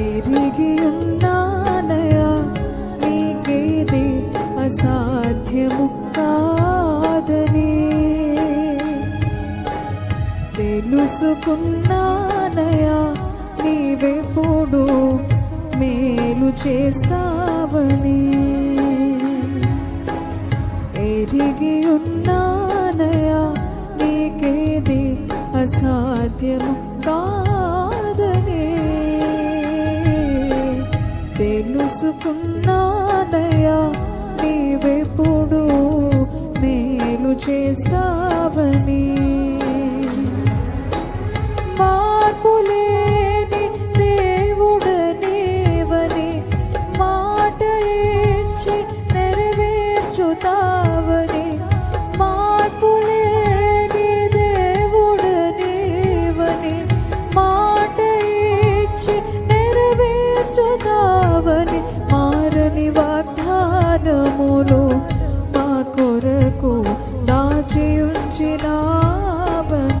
తిరిగి ఉన్నానయా నీకేది అసాధ్యము కాదని తెలుసుకున్నానయా నీవెప్పుడు మేలు చేస్తావని ఎరిగి ఉన్నానయా నీకేది అసాధ్యము కాదని తెలుసుకున్నానయా నీవెప్పుడు మేలు చేస్తావని. మార్పులేని దేవుడనేవని మాట ఇచ్చి నెరవేర్చుతావని. మారని వాగ్దానములు.